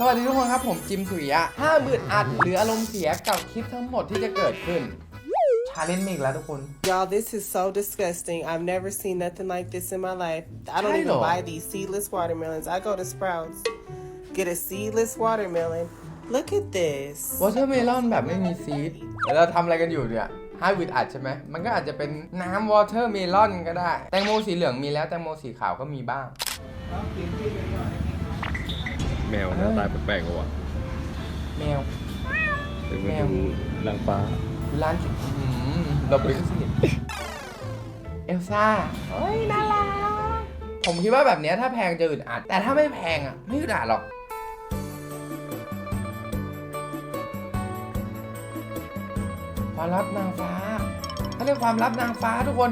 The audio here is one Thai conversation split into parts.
สวัสดีทุกคนครับผมจิมสุริยะห้าหมื่นอัดหรืออารมณ์เสียกับคลิปทั้งหมดที่จะเกิดขึ้นชาเลนจ์มีอีกแล้วทุกคน Y'all, this is so disgusting. I've never seen nothing like this in my life. I don't even Tyler. buy these seedless watermelons. I go to Sprouts, get a seedless watermelon. Look at this. วอเตอร์เมลอนแบบไม่มีซีดแล้วเราทำอะไรกันอยู่เนี่ยห้าวิดอัดใช่ไหมมันก็อาจจะเป็นน้ำวอเตอร์เมลอนก็ได้ แตงโมสีเหลืองมีแล้วแตงโมสีขาวก็มีบ้าง แมวหน้าตาแปลกๆกว่าแมวถึงแมมาวดูนางฟ้าร้านอืมเราไปขึ้นสิเอลซ่าเฮ้ยน่ารัก ผมคิดว่าแบบเนี้ยถ้าแพงจะอึดอัด แต่ถ้าไม่แพงอะ ไม่อึดอัดหรอก ความลับนางฟ้าเขาเรียกความลับนางฟ้าทุกคน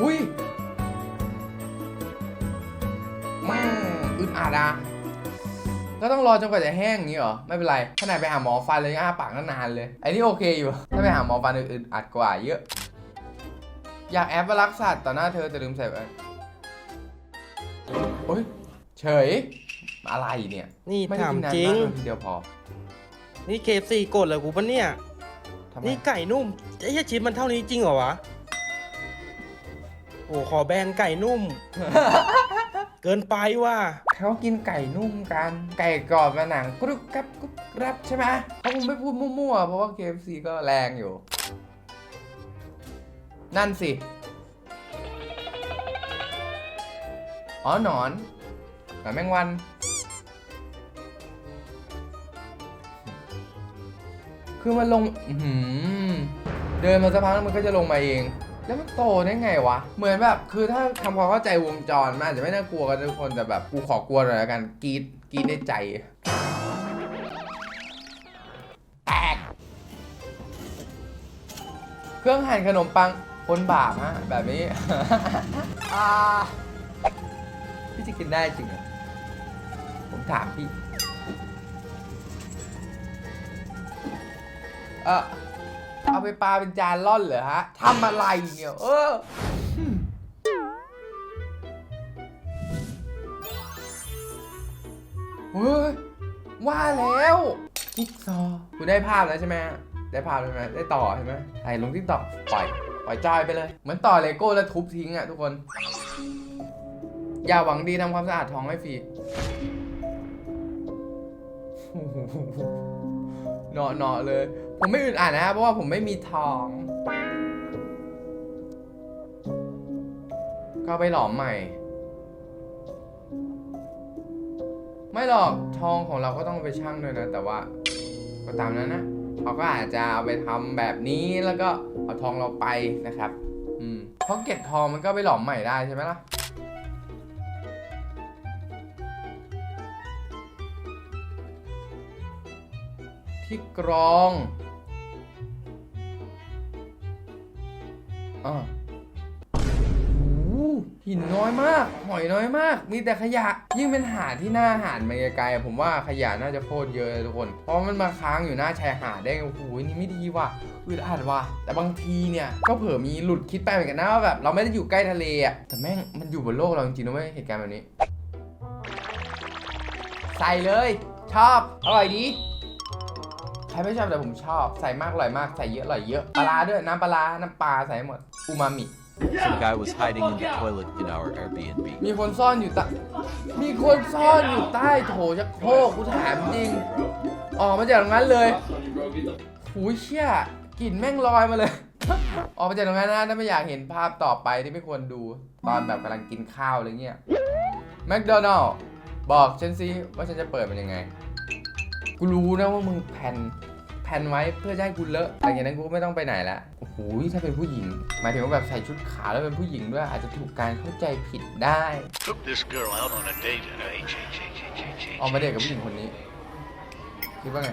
อุ้ยแม่อึดอัดอะ ก็ต้องรอจนกว่าจะแห้งอย่างนี้เหรอ ไม่เป็นไรขนาดไปหาหมอฟันเลยอ้าปากก็นานเลยไอ้นี่โอเคอยู่ ถ้าไปหาหมอฟันอื่นๆอัดกว่าเยอะ อยากแอปว่ารักสัตว์ต่อหน้าเธอแต่ลืมใส่แว่นโอ้ยเฉย อะไรเนี่ยนี่ไม่ได้ถามกินนานจริมางกเลยทีเดียวพอ นี่เคฟซีกดเลยกูปะเนี่ย ทำไม นี่ไก่นุ่มไอ้เหี้ยชิ้นมันเท่านี้จริงเหรอวะ โอ้ขอแบนไก่นุ่ม เกินไปว่ะเขากินไก่นุ่มกัน ไก่กรอบมาหนังกรุบกรับกรุบกรับใช่ไหมเขาคงไม่พูดมั่วๆ เพราะว่า KFC ก็แรงอยู่ นั่นสิ อ๋อหนอนหนอนแมงวัน คือมันลงเดินมาสักพักมันก็จะลงมาเอง แล้วมันโตได้ไงวะ เหมือนแบบคือถ้าทำความเข้าใจวงจรมันอาจจะไม่น่ากลัวกันทุกคนแต่แบบกูขอกลัวหน่อยแล้วกันกรีดกรีดในใจแตกเครื่องหั่นขนมปังคนบาปฮะแบบนี้ อ่าพี่จะกินได้จริงเหรอผมถามพี่ เออ เอาไปปลาเป็นจานล่อนเหรอฮะทำอะไรเนี่ยเออเฮ้ยว่าแล้วจิ๊กซอว์คุณได้ภาพแล้วใช่ไหมได้ภาพใช่ไหมได้ต่อใช่ไหมไอ้ลงที่ต่อปล่อยปล่อยจอยไปเลย เหมือนต่อเลโก้แล้วทุบทิ้งอะทุกคน อย่าหวังดีทำความสะอาดท้องให้ฟรีเนาะเนาะเลย ผมไม่อึดอัดนะครับเพราะว่าผมไม่มีทอง ก็ไปหลอมใหม่ ไม่หรอกทองของเราก็ต้องไปชั่งด้วยนะ แต่ว่าก็ตามนั้นนะเขาก็อาจจะเอาไปทำแบบนี้แล้วก็เอาทองเราไปนะครับ อืมเพราะเก็บทองมันก็ไปหลอมใหม่ได้ใช่ไหมล่ะที่กรอง อ่าหินน้อยมาก หอยน้อยมาก มีแต่ขยะ ยิ่งเป็นหาดที่หน้าหาดมาไกลๆผมว่าขยะน่าจะโคตรเยอะเลยทุกคน เพราะมันมาค้างอยู่หน้าชายหาดได้ โอ้โห นี่ไม่ดีว่ะอึดอัดว่ะ แต่บางทีเนี่ย ก็เผื่อมีหลุดคิดไปเหมือนกันนะว่าแบบเราไม่ได้อยู่ใกล้ทะเลอะ แต่แม่งมันอยู่บนโลกเราจริงๆนะเว้ยเหตุการณ์แบบนี้ ใส่เลย ชอบ อร่อยดี ใครไม่ชอบแต่ผมชอบใส่มากอร่อยมากใส่เยอะอร่อยเยอะปลาร้าด้วยน้ำปลาร้าน้ำปลาใส่ให้หมดอูมามิ Some guy was hiding in the toilet in our Airbnb. มีคนซ่อนอยู่ใต้มีคนซ่อนอยู่ใต้โถชักโครกกูถามจริง ออกมาจากตรงนั้นเลยหูยเชี่ยกลิ่นแม่งลอยมาเลย ออกมาจากตรงนั้นนะถ้าไม่อยากเห็นภาพต่อไปที่ไม่ควรดู ตอนแบบกำลังกินข้าวอะไรเงี้ยแมคโดนัลล์บอกฉันสิว่าฉันจะเปิดมันยังไง กูรู้นะว่ามึงแผ่นแผ่นไว้เพื่อจะให้กูเลอะแต่อย่างนั้นกูก็ไม่ต้องไปไหนละโอ้โหถ้าเป็นผู้หญิง หมายถึงว่าแบบใส่ชุดขาวแล้วเป็นผู้หญิงด้วยอาจจะถูกการเข้าใจผิดได้ Took this girl out on a date and I H H H H H H. ออกมาเดทกับผู้หญิงคนนี้ คิดว่าไง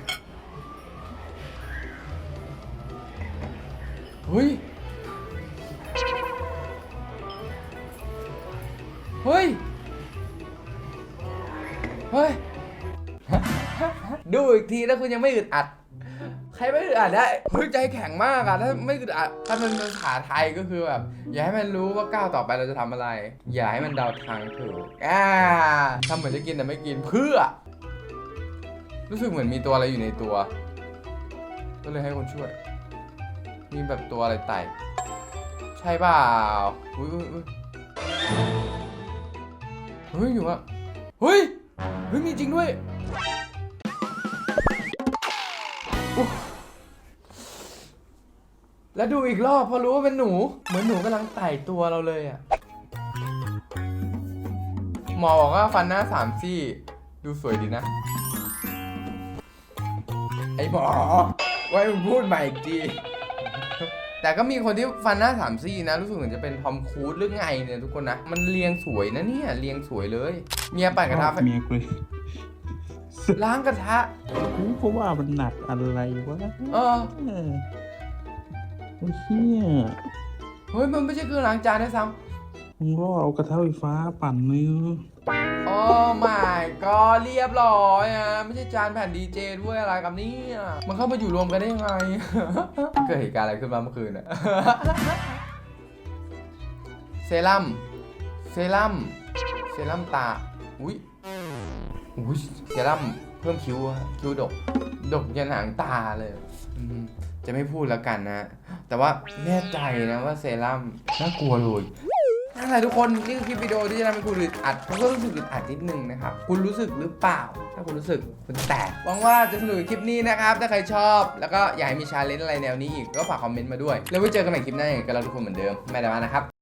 เฮ้ย ทีแล้วคุณยังไม่อึดอัด ใครไม่อึดอัดได้เฮ้ยใจแข็งมากอะถ้าไม่อึดอัดถ้ามันเป็นภาษาไทยก็คือแบบอย่าให้มันรู้ว่าก้าวต่อไปเราจะทำอะไร อย่าให้มันเดาทางถูกอ่าทำเหมือนจะกินแต่ไม่กินเพื่อ รู้สึกเหมือนมีตัวอะไรอยู่ในตัว ก็เลยให้คนช่วย มีแบบตัวอะไรไต่ใช่เปล่าอุ้ยอุ้ยอุ้ยเฮ้ยอยู่อะเฮ้ยเฮ้ยมีจริงด้วยอุ๊ย แล้วดูอีกรอบพอรู้ว่าเป็นหนู เหมือนหนูกำลังไต่ตัวเราเลยอะหมอบอกว่าฟันหน้าสามซี่ ดูสวยดีนะ ไอ้หมอ ไว้มึงพูดใหม่อีกทีแต่ก็มีคนที่ฟันหน้าสามซี่นะ รู้สึกเหมือนจะเป็นทอมครูซหรือไงเนี่ยทุกคนนะ มันเรียงสวยนะเนี่ย เรียงสวยเลย เมียปั่นกระทะไฟเมียกู ลยล้างกระทะ เพราะว่ามันหนักอะไรวะเออ เออโอ้ยเฮียเฮ้ยมันไม่ใช่เครื่องล้างจานด้วยซ้มึงรอเอากระทะไฟฟ้าปั่นมือำโอ้ my ก็เรียบร้อยอะ ไม่ใช่จานแผ่นดีเจด้วยอะไรกับเนี่ยมันเข้ามาอยู่รวมกันได้ยังไง เกิดเหตุการณ์อะไรขึ้นมาเมื่อคืนอะเซรั่ม เซรั่ม เซรั่มตา อุ้ย อุ้ยเซรั่มเพิ่มคิ้วอะคิ้วดก ดกยันหางตาเลยอืมจะไม่พูดแล้วกันนะ แต่ว่าแน่ใจนะว่าเซรั่มน่ากลัวเลยนั่นแหละทุกคนนี่คือคลิปวิดีโอที่จะทำให้คุณอึดอัดผมก็รู้สึกอึดอัดนิดนึงนะครับ คุณรู้สึกหรือเปล่า ถ้าคุณรู้สึกคุณแตกหวังว่าจะสนุกกับคลิปนี้นะครับ ถ้าใครชอบ แล้วก็อยากให้มีชาเลนจ์อะไรแนวนี้อีกก็ฝากคอมเมนต์มาด้วย แล้วไว้เจอกันใหม่คลิปหน้าอย่างกันเราทุกคนเหมือนเดิมไม่ได้มานะครับ